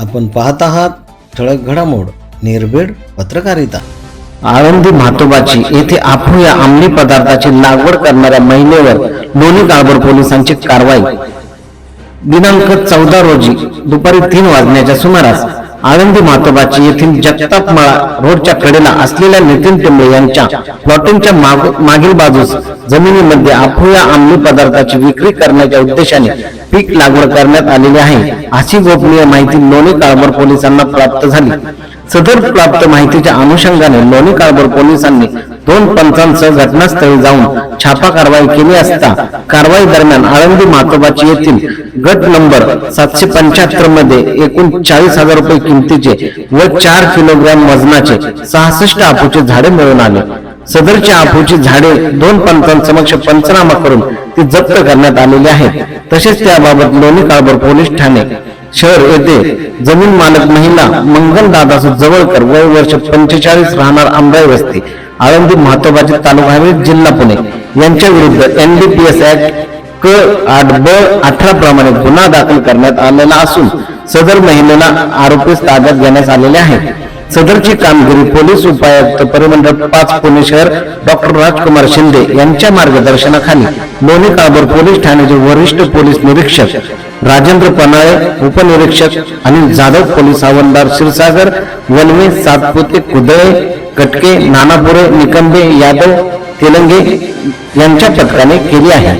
आपण पाहत आहात ठळक घडामोड निर्भीड पत्रकारिता. आळंदी म्हातोबाची येथे आफू अंमली पदार्थाची लागवड करणाऱ्या महिलेवर लोणी काळभोर पोलिसांची कारवाई. दिनांक चौदा रोजी दुपारी तीन वाजण्याच्या सुमारास आळंदी मातोबाची येथील जगतापमळा रोडच्या कडेला असलेल्या नितीन टिंबे यांच्या प्लॉटिंगच्या मागील बाजूस जमिनीमध्ये आफू या अंमली पदार्थाची विक्री करण्याच्या उद्देशाने पीक लागवड करण्यात आलेली आहे. अशी गोपनीय माहिती लोणी काळभोर पोलिसांना प्राप्त झाली. सदर प्राप्त माहितीच्या अनुषंगाने लोणी काळभोर पोलिसांनी दोन पंचांसह घटनास्थळी जाऊन छापा कारवाई केली असता कारवाई दरम्यान आळंदी मातोबाची येथील गट नंबर सातशे पंच्याहत्तरमध्ये एकूण चाळीस हजार रुपये किमतीचे व चार किलोग्रॅम वजनाचे सहासष्ट आपूचे झाडे मिळून आले. सदरची आपूची झाडे दोन पंचांसमक्ष पंचनामा करून ती जप्त करण्यात आलेली आहेत. तसेच त्याबाबत लोणी काळबर पोलीस ठाणे शहर येथे जमीन मालक महिला मंगल दादा जवळकर वय वर्ष पंचेचाळीस राहणार आंबराई वस्ती आळंदी महत्त्वाचे तालुका हवेली जिल्हा पुणे. यांच्या विरुद्ध एनडीपीएस ऍक्ट क आठ ब अठरा प्रमाणे गुन्हा दाखल करण्यात आलेला असून सदर महिलेला आरोपीस ताब्यात घेण्यात आलेले आहे. सदरची कामगिरी पोलीस उपायुक्त परिमंडळ पाच पुणे शहर डॉक्टर राजकुमार शिंदे यांच्या मार्गदर्शनाखाली लोणी काळभोर पोलीस ठाण्याचे वरिष्ठ पोलीस निरीक्षक राजेंद्र पनाळे उपनिरीक्षक अनिल जाधव पोलीस हवालदार क्षीरसागर वनवे सातपुते कुदळे कटके नानापुरे निकंबे यादव तेलंगे यांच्या पथकाने केली आहे.